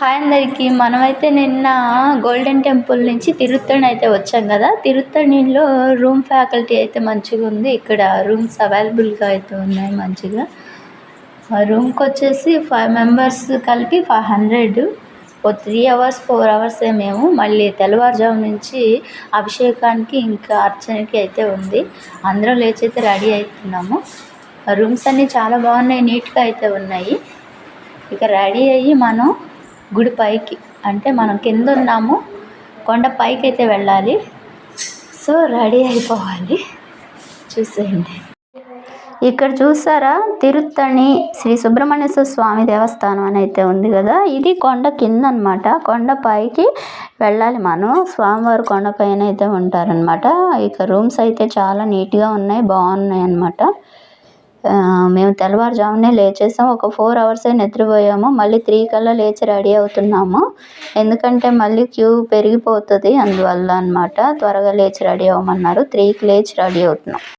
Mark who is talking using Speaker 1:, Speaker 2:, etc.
Speaker 1: Hi అందరికీ. మనమైతే నిన్న గోల్డెన్ టెంపుల్ నుంచి తిరుత్తణి అయితే వచ్చాం కదా. తిరుత్తణిలో రూమ్ ఫ్యాకల్టీ అయితే మంచిగా ఉంది. ఇక్కడ రూమ్స్ అవైలబుల్గా అయితే ఉన్నాయి మంచిగా. రూమ్కి వచ్చేసి ఫైవ్ మెంబర్స్ కలిపి ఫైవ్ హండ్రెడ్. ఓ త్రీ అవర్స్ ఫోర్ అవర్సే మేము. మళ్ళీ తెల్లవారుజాము నుంచి అభిషేకానికి ఇంకా అర్చనకి అయితే ఉంది. అందరం లేచి అయితే రెడీ అవుతున్నాము. రూమ్స్ అన్నీ చాలా బాగున్నాయి నీట్గా అయితే ఉన్నాయి. ఇక రెడీ అయ్యి మనం గుడి పైకి. అంటే మనం కింద ఉన్నాము కొండ పైకి అయితే వెళ్ళాలి. సో రెడీ అయిపోవాలి. చూసేయండి. ఇక్కడ చూసారా? తిరుత్తణి శ్రీ సుబ్రహ్మణ్యేశ్వర స్వామి దేవస్థానం అని అయితే ఉంది కదా? ఇది కొండ కింద అనమాట కొండ పైకి వెళ్ళాలి మనం. స్వామివారు కొండ పైన అయితే ఉంటారనమాట. ఇక రూమ్స్ అయితే చాలా నీట్గా ఉన్నాయి బాగున్నాయి అనమాట మేము తెల్లవారుజామునే లేచేసాం. ఒక ఫోర్ అవర్సే నిద్రపోయాము. మళ్ళీ త్రీ కల్లా లేచి రెడీ అవుతున్నాము. ఎందుకంటే మళ్ళీ క్యూ పెరిగిపోతుంది. అందువల్ల అనమాట త్వరగా లేచి రెడీ అవ్వమన్నారు. త్రీకి లేచి రెడీ అవుతున్నాం.